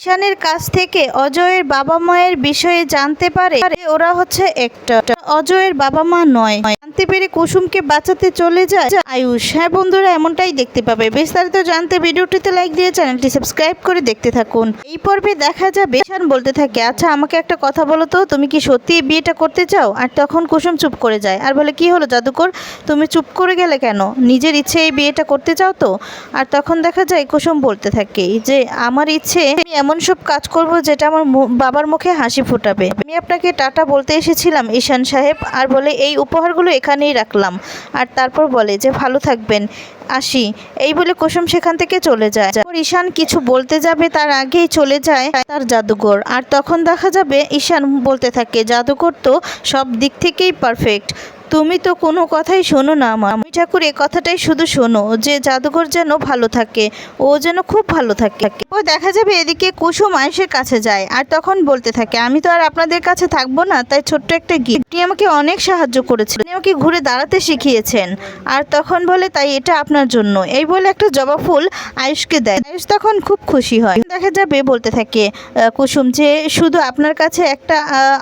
ঈশানের কাছ থেকে অজয়ের বাবা মায়ের বিষয়ে জানতে পারে ওরা হচ্ছে একটা। অজয়ের বাবা মা নয়। জানতে পেরে কুসুমকে বাঁচাতে চলে যায় আয়ুষ। হ্যাঁ বন্ধুরা, এমনটাই দেখতে পাবে। বিস্তারিত জানতে ভিডিওটিতে লাইক দিয়ে চ্যানেলটি সাবস্ক্রাইব করে দেখতে থাকুন। এই পর্বে দেখা যাবে, ঈশান বলতে থাকে আচ্ছা আমাকে একটা কথা বলো তো, তুমি কি সত্যি বিয়েটা করতে চাও? আর তখন কুসুম চুপ করে যায়। আর বলে, কি হলো, জাদুকর? তুমি চুপ করে গেলে কেন? নিজের ইচ্ছে এই বিয়েটা করতে চাও তো? আর তখন দেখা যায়, কুসুম বলতে থাকে যে, আমার ইচ্ছে এমন সব কাজ করব যেটা আমার বাবার মুখে হাসি ফোটাবে। আমি আপনাকে টাটা বলতে এসেছিলাম ঈশান সাহেব আর বলে, এই উপহারগুলো এখানেই রাখলাম। আর তারপর বলে যে, ভালো থাকবেন, আসি। এই বলে কুসুম সেখান থেকে চলে যায়। ঈশান কিছু বলতে যাবে, তার আগেই চলে যায় তার জাদুঘর। আর তখন দেখা যাবে, ঈশান বলতে থাকে, জাদুঘর তো সব দিক থেকেই পারফেক্ট তুমি তো কোনো কথাই শোনো না আমি ঠাকুর, এ কথাটাই শুধু শোনো, যে জাদুঘর যেন ভালো থাকে, ও যেন খুব ভালো থাকে। ও দেখা যাবে এদিকে কুসুম আয়ুষের কাছে যায়, আর তখন বলতে থাকে, আমি তো আর আপনাদের কাছে থাকব না, তাই ছোট্ট একটা গিফট আপনি আমাকে অনেক সাহায্য করেছিলেন আপনি আমাকে ঘুরে দাঁড়াতে শিখিয়েছেন। আর তখন বলে, তাই এটা আপনার জন্য। এই বলে একটা জবা ফুল আয়ুষকে দেয়। আয়ুষ তখন খুব খুশি হয়। দেখা যাবে, বলতে থাকে কুসুম, যে শুধু আপনার কাছে একটা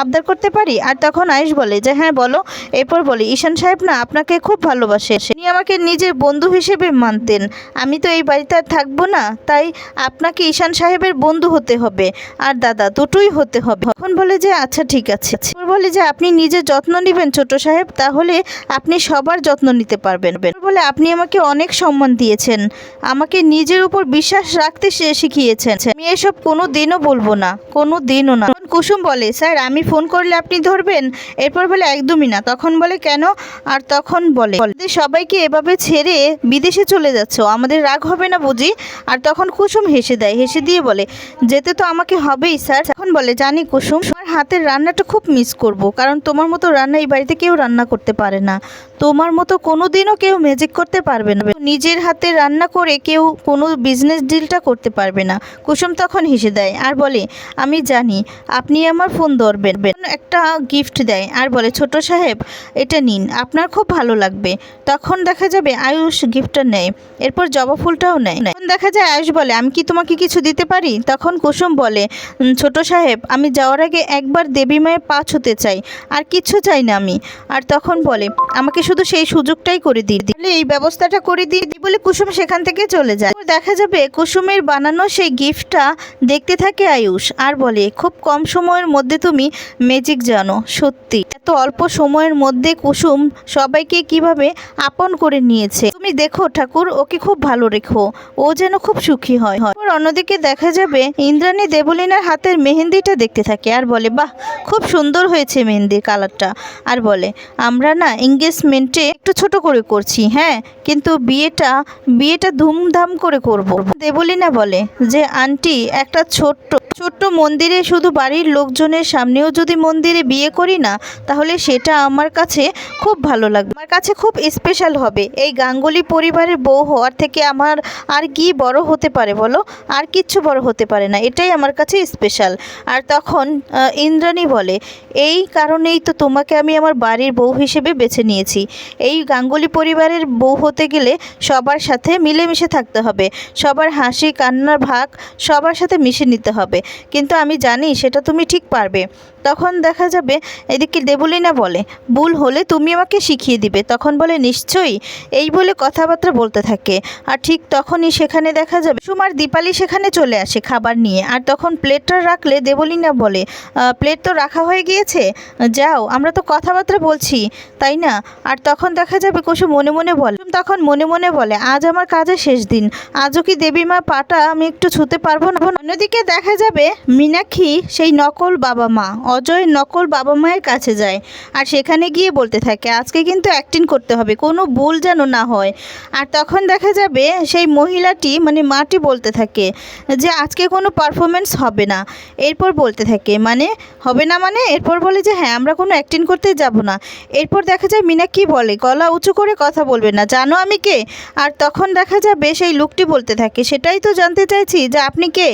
আবদার করতে পারি? আর তখন আয়ুষ বলে, যে হ্যাঁ বলো। এরপর বলে ঈশান সাহেব না আপনাকে খুব ভালোবাসে। তিনি আমাকে নিজের বন্ধু হিসেবে মানতেন। আমি তো এই বাড়িতে আর থাকব না, তাই আপনাকে ঈশান সাহেবের বন্ধু হতে হবে। আর দাদা, দুটোই হতে হবে। তখন বলে যে আচ্ছা ঠিক আছে। বলে যে, আপনি নিজের যত্ন নেবেন ছোট সাহেব, তাহলে আপনি সবার যত্ন নিতে পারবেন। বলে, আপনি আমাকে অনেক সম্মান দিয়েছেন। আমাকে নিজের উপর বিশ্বাস রাখতে সে শিখিয়েছেন। আমি এসব কোনো দিনও বলব না কোনো দিনও না কুসুম বলে, স্যার, আমি ফোন করলে আপনি ধরবেন? এরপর বলে, একদমই না। তখন বলে কেন? আর তখন বলে "আমাদের সবাইকে এভাবে ছেড়ে বিদেশে চলে যাচ্ছ। আমাদের রাগ হবে না বুঝি? আর তখন কুসুম হেসে দেয়, হেসে দিয়ে বলে, যেতে তো আমাকে হবেই স্যার। এখন বলে, জানি কুসুম, তোমার হাতের রান্নাটা খুব মিস করব, কারণ তোমার মতো রান্না এই বাড়িতে কেউ রান্না করতে পারে না। তোমার মতো কোনো দিনও কেউ ম্যাজিক করতে পারবে না। নিজের হাতে রান্না করে কেউ কোনো বিজনেস ডিলটা করতে পারবে না। কুসুম তখন হেসে দেয় আর বলে আমি জানি আপনি আমার ফোন ধরবেন। একটা গিফট দেয় আর বলে ছোট সাহেব এটা নিন আপনার খুব ভালো লাগবে। তখন দেখা যাবে আয়ুষ গিফটটা নেয় এরপর জবা ফুলটাও নেয়। তখন দেখা যায় আয়ুষ বলে আমি কি তোমাকে কিছু দিতে পারি? তখন কুসুম বলে "উম, ছোট সাহেব আমি যাওয়ার আগে একবার দেবী মায়ের পা ছুতে চাই আর কিচ্ছু চাই না আমি। আর তখন বলে আমাকে শুধু সেই সুযোগটাই করে দিই। তাহলে এই ব্যবস্থাটা করে দিই বলে কুসুম সেখান থেকে চলে যায়। দেখা যাবে কুসুমের বানানো সেই গিফটটা দেখতে থাকে আয়ুষ আর বলে, খুব কম সময়ের মধ্যে তুমি ম্যাজিক জানো, সত্যি। এত অল্প সময়ের মধ্যে কুসুম সবাইকে কীভাবে আপন করে নিয়েছে। তুমি দেখো ঠাকুর, ওকে খুব ভালো রেখো। ও যেন খুব সুখী হয়। এরপর অন্যদিকে দেখা যাবে ইন্দ্রাণী দেবলিনার হাতের মেহেন্দিটা দেখতে থাকে আর বলে, বাহ, খুব সুন্দর হয়েছে মেহেন্দির কালারটা। আর বলে, আমরা না এঙ্গেজমেন্টে একটু ছোট করে করছি হ্যাঁ কিন্তু বিয়েটা বিয়েটা ধুমধাম করে করব। দেবলিনা বলে, যে আন্টি, একটা ছোট্ট ছোট্ট মন্দিরে শুধু বাড়ির লোকজনের সামনেও যদি মন্দিরে বিয়ে করি না, তাহলে সেটা আমার কাছে খুব ভালো লাগবে। আমার কাছে খুব স্পেশাল হবে। এই গাঙ্গুলি পরিবারের বউ হওয়ার থেকে আমার আর কি বড় হতে পারে বলো? আর কিচ্ছু বড় হতে পারে না, এটাই আমার কাছে স্পেশাল আর তখন ইন্দ্রাণী বলে, এই কারণেই তো তোমাকে আমি আমার বাড়ির বউ হিসেবে বেছে নিয়েছি। এই গাঙ্গুলি পরিবারের বউ হতে গেলে সবার সাথে মিলেমিশে থাকতে হবে। সবার হাসি, কান্নার ভাগ সবার সাথে মিশে নিতে হবে। কিন্তু আমি জানি সেটা তুমি ঠিক পারবে। তখন দেখা যাবে, এদিকে দেবলিনা বলে, ভুল হলে তুমি আমাকে শিখিয়ে দিবে। তখন বলে, নিশ্চয়ই। এই বলে কথাবার্তা বলতে থাকে। আর ঠিক তখনই সেখানে দেখা যাবে, সুমার দীপালি সেখানে চলে আসে খাবার নিয়ে। আর তখন প্লেটটা রাখলে দেবলিনা বলে প্লেট তো রাখা হয়ে গিয়েছে? যাও, আমরা তো কথাবার্তা বলছি, তাই না? আর তখন দেখা যাবে কুসুম মনে মনে বলে তখন মনে মনে বলে, আজ আমার কাজের শেষ দিন। আজও কি দেবী মা পাটা আমি একটু ছুতে পারব না? অন্যদিকে দেখা যাবে মীনাক্ষী সেই নকল বাবা মা, অজয় নকল বাবা মায়ের কাছে যায়। আর সেখানে গিয়ে বলতে থাকে, আজকে কিন্তু অ্যাক্টিং করতে হবে, কোনো ভুল যেন না হয়। আর তখন দেখা যাবে সেই মহিলাটি মানে মাটি বলতে থাকে যে, আজকে কোনো পারফরমেন্স হবে না। এরপর বলতে থাকে মানে হবে না মানে? এরপর বলে যে হ্যাঁ আমরা কোনো অ্যাক্টিং করতে যাব না। এরপর দেখা যায় মিনা কি বলে? গলা উঁচু করে কথা বলবে না। জানো আমি কে? আর তখন দেখা যাবে সেই লোকটি বলতে থাকে, সেটাই তো জানতে চাইছি যে, আপনি কে?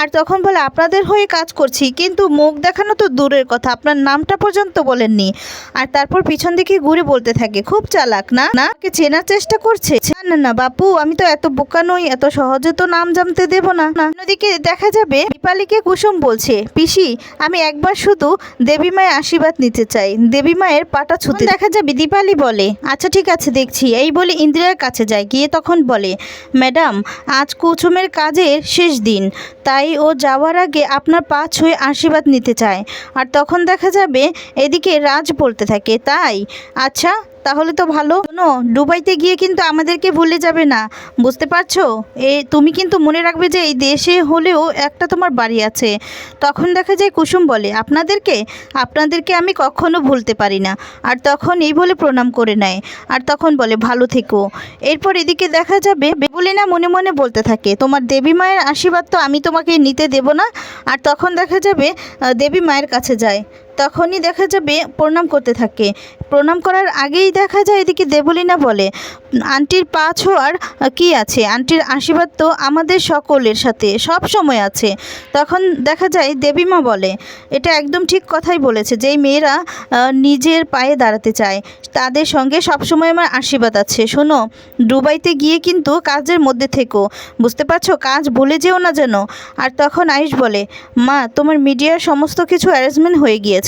আর তখন বলে, আপনাদের হয়ে কাজ করছি, কিন্তু মুখ দেখানো তো দূরের কথা, আপনার নামটা পর্যন্ত বলেননি। আর তারপর পিছন দিকে ঘুরে বলতে থাকে, খুব চালাক, না? না চেনার চেষ্টা চেষ্টা করছে। না না না, বাপু, আমি তো এত বোকা নই, এত সহজে তো নাম জানতে দেব না। অন্যদিকে দেখা যাবে, দীপালিকে কুসুম বলছে, পিসি, আমি একবার শুধু দেবী মায়ের আশীর্বাদ নিতে চাই, দেবী মায়ের পাটা ছুতে দেখা যাবে, দীপালি বলে আচ্ছা ঠিক আছে, দেখছি। এই বলে ইন্দিরার কাছে যায়, গিয়ে তখন বলে, ম্যাডাম, আজ কুসুমের কাজের শেষ দিন, তাই ও যাওয়ার আগে আপনার পা ছুঁয়ে আশীর্বাদ নিতে চায়। আর তখন দেখা যাবে, এদিকে রাজ বলতে থাকে, তাই? আচ্ছা তাহলে তো ভালো। শোনো, দুবাইতে গিয়ে কিন্তু আমাদেরকে ভুলে যাবে না। বুঝতে পারছ? এ, তুমি কিন্তু মনে রাখবে যে এই দেশে হলেও একটা তোমার বাড়ি আছে। তখন দেখা যায় কুসুম বলে, আপনাদেরকে? আপনাদেরকে আমি কখনো ভুলতে পারি না। আর তখন এই বলে প্রণাম করে নেয়। আর তখন বলে, ভালো থেকো। এরপর এদিকে দেখা যাবে, বলে না মনে মনে বলতে থাকে, তোমার দেবী মায়ের আশীর্বাদ তো আমি তোমাকে নিতে দেব না। আর তখন দেখা যাবে দেবী মায়ের কাছে যায়। তখনই দেখা যাবে প্রণাম করতে থাকে। প্রণাম করার আগেই দেখা যায় এদিকে দেবলীনা বলে, আন্টির পা ছোঁয়ার কি আছে? আন্টির আশীর্বাদ তো আমাদের সকলের সাথে, সব সময় আছে। তখন দেখা যায় দেবীমা বলে, এটা একদম ঠিক কথাই বলেছে, যেই মেয়েরা নিজের পায়ে দাঁড়াতে চায়, তাদের সঙ্গে সবসময় আমার আশীর্বাদ আছে। শোনো, দুবাইতে গিয়ে কিন্তু কাজের মধ্যে থেকো, বুঝতে পারছ? কাজ ভুলে যেও না যেন। আর তখন আয়ুষ বলে, মা, তোমার মিডিয়ার সমস্ত কিছু অ্যারেঞ্জমেন্ট হয়ে গিয়েছে।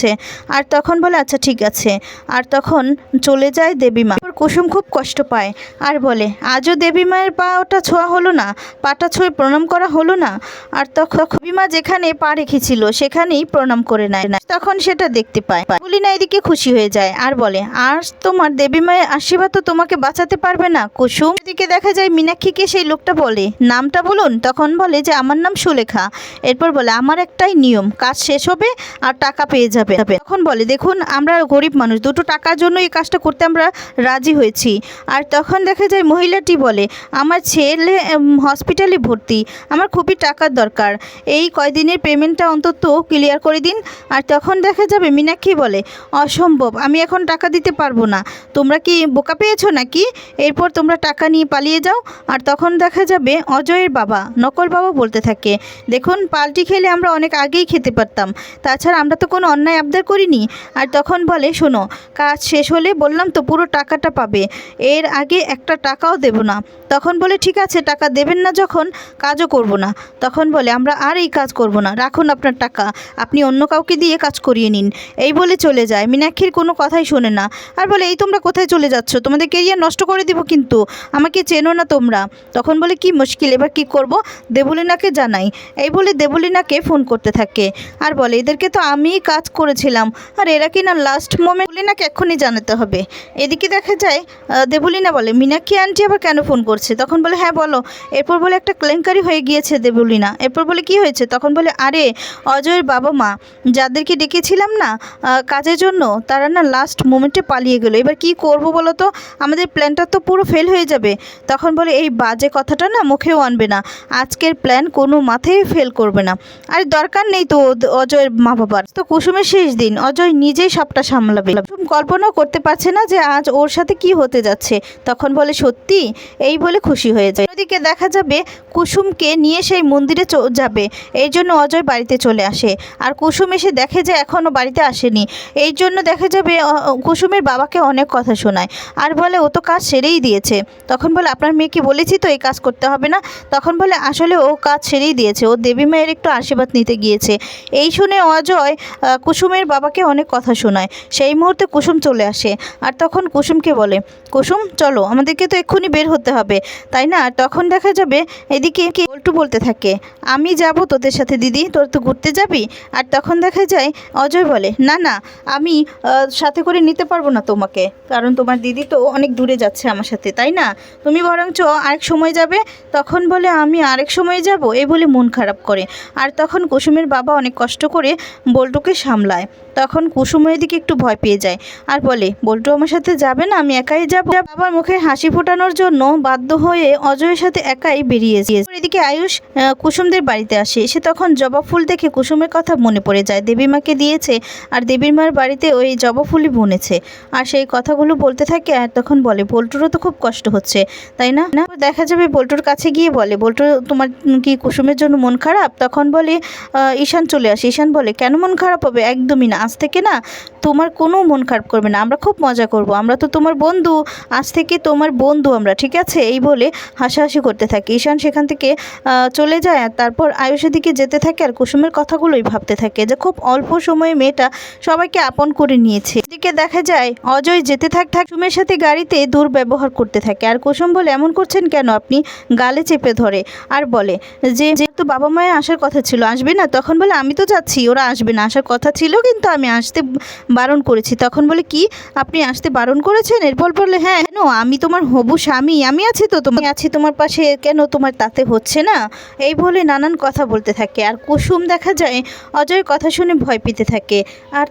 আর তখন বলে আচ্ছা ঠিক আছে। আর তখন চলে যায় দেবীমা এরপর কুসুম খুব কষ্ট পায়। আর বলে, আজও দেবী মায়ের পাটা ছোঁয়া হলো না? পাটা ছুঁয়ে প্রণাম করা হলো না? আর তখন দেবীমা যেখানে পা রেখেছিল, সেখানেই প্রণাম করে নেয়। না তখন সেটা দেখতে পায়। বুলিনা এদিকে খুশি হয়ে যায়। আর বলে, আর তোমার দেবী মায়ের আশীর্বাদ তো তোমাকে বাঁচাতে পারবে না, কুসুম। এদিকে দেখা যায় মীনাক্ষীকে সেই লোকটা বলে, নামটা বলুন? তখন বলে যে, আমার নাম সুলেখা। এরপর বলে, আমার একটাই নিয়ম, কাজ শেষ হবে আর টাকা পেয়ে যাবে। তখন বলে, দেখুন, আমরা গরিব মানুষ, দুটো টাকার জন্য এই কাজটা করতে আমরা রাজি হয়েছি। আর তখন দেখা যায় মহিলাটি বলে, আমার ছেলে হসপিটালে ভর্তি, আমার খুবই টাকার দরকার। এই কয়দিনের পেমেন্টটা অন্তত ক্লিয়ার করে দিন। আর তখন দেখা যাবে মীনাক্ষী বলে, অসম্ভব, আমি এখন টাকা দিতে পারব না। তোমরা কি বোকা পেয়েছ নাকি? এরপর তোমরা টাকা নিয়ে পালিয়ে যাও। আর তখন দেখা যাবে অজয়ের বাবা, নকল বাবা বলতে থাকে, দেখুন, পাল্টি খেলে আমরা অনেক আগেই খেতে পারতাম। তাছাড়া আমরা তো কোনো অন্যায় আবদার করিনি। আর তখন বলে, শোনো, কাজ শেষ হলে বললাম তো পুরো টাকাটা পাবে। এর আগে একটা টাকাও দেব না। তখন বলে, ঠিক আছে, টাকা দেবেন না যখন, কাজও করব না। তখন বলে, আমরা আর এই কাজ করব না, রাখুন আপনার টাকা। আপনি অন্য কাউকে দিয়ে কাজ করিয়ে নিন। এই বলে চলে যায়। মীনাক্ষীর কোনো কথাই শোনে না। আর বলে, এই তোমরা কোথায় চলে যাচ্ছ? তোমাদের কেরিয়ার নষ্ট করে দিব কিন্তু। আমাকে চেনো না তোমরা। তখন বলে, কি মুশকিল, এবার কি করব? দেবলিনাকে জানাই। এই বলে দেবলিনাকে ফোন করতে থাকে। আর বলে, এদেরকে তো আমিই কাজ করেছিলাম। আর এরা কি না লাস্ট মোমেন্ট দেবলিনাকে এক্ষুনি জানাতে হবে। এদিকে দেখা যায় দেবলিনা বলে, মীনাক্ষী আন্টি আবার কেন ফোন করছে? তখন বলে হ্যাঁ বলো। এরপর বলে, একটা কেলেঙ্কারি হয়ে গিয়েছে দেবলিনা। এরপর বলে, কি হয়েছে? তখন বলে, আরে, অজয়ের বাবা মা, যাদেরকে ডেকেছিলাম না কাজের জন্য, তারা না লাস্ট মোমেন্টে পালিয়ে গেলো। এবার কি করব বলো তো? আমাদের প্ল্যানটা তো পুরো ফেল হয়ে যাবে। তখন বলে, এই বাজে কথাটা না মুখেও আনবে না। আজকের প্ল্যান কোনো মাথায় ফেল করবে না। আর, দরকার নেই তো অজয়ের মা বাবার তো কুসুমের শেষ দিন। অজয় নিজেই সবটা সামলাবে। কুসুম কল্পনাও করতে পারছে না যে আজ ওর সাথে কি হতে যাচ্ছে। তখন বলে সত্যি? এই বলে খুশি হয়ে যায়। ওদিকে দেখা যাবে কুসুমকে নিয়ে সেই মন্দিরে যাবে। এই জন্য অজয় বাড়িতে চলে আসে। আর কুসুম এসে দেখে যে এখনও বাড়িতে আসেনি। এই জন্য দেখা যাবে কুসুমের বাবাকে অনেক কথা শোনায়। আর বলে ও তো কাজ সেরেই দিয়েছে। তখন বলে আপনার মেয়েকে বলেছি তো এই কাজ করতে হবে না? তখন বলে আসলে ও কাজ সেরেই দিয়েছে। ও দেবী মায়ের একটু আশীর্বাদ নিতে গিয়েছে। এই শুনে অজয় আহ, কুসুমের বাবাকে অনেক কথা শোনায়। সেই মুহূর্তে কুসুম চলে আসে আর তখন কুসুমকে বলে, কুসুম, চলো, আমাদেরকে তো এক্ষুনি বের হতে হবে, তাই না? তখন দেখা যাবে এদিকে কি বল্টু বলতে থাকে, আমি যাব তোদের সাথে, দিদি, তোর তো ঘুরতে যাবি? আর তখন দেখা যায় অজয় বলে, না না, আমি সাথে করে নিতে পারব না তোমাকে, কারণ তোমার দিদি তো অনেক দূরে যাচ্ছে আমার সাথে, তাই না? তুমি বরঞ্চ আরেক সময় যাবে। তখন বলে, আমি আরেক সময় যাব? এই বলে মন খারাপ করে। আর তখন কুসুমের বাবা অনেক কষ্ট করে বল্টুকে সামলায় তখন কুসুমের দিকে একটু ভয় পেয়ে যায় আর বলে, বল্টু আমার সাথে যাবে না, আমি একাই যাব। বাবার মুখে হাসি ফোটানোর জন্য বাধ্য হয়ে অজয়ের সাথে একাই বেরিয়ে গিয়েছে এদিকে আয়ুষ কুসুমদের বাড়িতে আসে। সে তখন জবা ফুল দেখে কুসুমের কথা মনে পড়ে যায়। দেবী মাকে দিয়েছে আর দেবীর মার বাড়িতে ওই জবা ফুলই বুনেছে। আর সেই কথাগুলো বলতে থাকে আর তখন বলে, বল্টুরও তো খুব কষ্ট হচ্ছে, তাই না? না দেখা যাবে বল্টুর কাছে গিয়ে বলে, বল্টু, তোমার কি কুসুমের জন্য মন খারাপ? তখন বলে ঈশান চলে আসে। ঈশান বলে, কেন মন খারাপ হবে? একদমই না। আজ থেকে না তোমার কোনো মন খারাপ করবে না। আমরা খুব মজা করব। আমরা তো তোমার বন্ধু। আজ থেকে তোমার বন্ধু আমরা, ঠিক আছে? এই বলে হাসাহাসি করতে থাকে। ঈশান সেখান থেকে চলে যায় তারপর আয়ুষের দিকে যেতে থাকে আর কুসুমের কথাগুলোই ভাবতে থাকে যে খুব অল্প সময়ে মেয়েটা সবাইকে আপন করে নিয়েছে। এদিকে দেখা যায় অজয় যেতে থাক থাক কুসুমের সাথে গাড়িতে দুর্ব্যবহার করতে থাকে। আর কুসুম বলে, এমন করছেন কেন আপনি? গালে চেপে ধরে। আর বলে যে যেহেতু বাবা মায়ের আসার কথা ছিল, আসবে না? তখন বলে, আমি তো যাচ্ছি, ওরা আসবে না। আসার কথা ছিল, কিন্তু আমি আসতে বারণ করেছি। তখন বলে, কি? আপনি আসতে বারণ করেছেন? এরপর বললে হ্যাঁ কেন? আমি তোমার হবু স্বামী, আমি আছি তো তোমার, আছি তোমার পাশে, কেন তোমার তাতে হচ্ছে না? এই বলে নানান কথা বলতে থাকে। আর কুসুম দেখা যায়, অজয়ের কথা শুনে ভয় পেতে থাকে। আর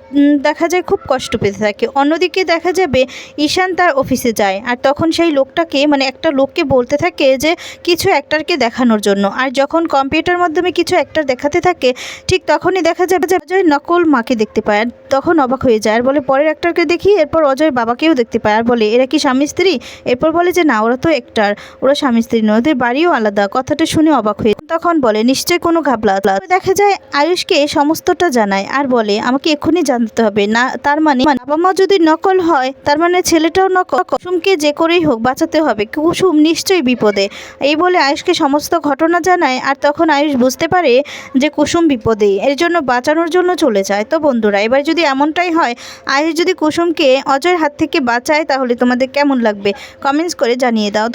দেখা যায় খুব কষ্ট পেতে থাকে। অন্যদিকে দেখা যাবে, ঈশান তার অফিসে যায়। আর তখন সেই লোকটাকে মানে একটা লোককে বলতে থাকে যে, কিছু অ্যাক্টারকে দেখানোর জন্য। আর যখন কম্পিউটার মাধ্যমে কিছু অ্যাক্টার দেখাতে থাকে, ঠিক তখনই দেখা যাবে যে অজয় নকল মাকে দেখতে পায় আর তখন অবাক হয়ে যায় আর বলে, পরের অ্যাক্টারকে দেখি? এরপর অজয় বাবাকেও দেখতে পায় আর বলে, এরা কি স্বামী স্ত্রী? এরপর বলে যে, না, ওরা তো একটার ওরা স্বামী স্ত্রী নয়, ওদের বাড়িও আলাদা। কথাটা শুনে অবাক হয়ে তখন বলে, নিশ্চয়ই কোনো ঘাবলা। দেখা যায় আয়ুষকে সমস্তটা জানায় আর বলে, আমাকে এক্ষুনি জানতে হবে। না, তার মানে বাবা মা যদি নকল হয়, তার মানে ছেলেটাও নকল। কুসুমকে যে করেই হোক বাঁচাতে হবে। কুসুম নিশ্চয়ই বিপদে। এই বলে আয়ুষকে সমস্ত ঘটনা জানায় আর তখন আয়ুষ বুঝতে পারে যে কুসুম বিপদে, এর জন্য বাঁচানোর জন্য চলে যায়। তো বন্ধুরা, এবার যদি এমনটাই হয়, আয়ুষ যদি কুসুমকে অজয়ের হাত থেকে বাঁচায়, তাহলে তোমাদের কেমন লাগবে? কমেন্টস করে জানিয়ে দাও।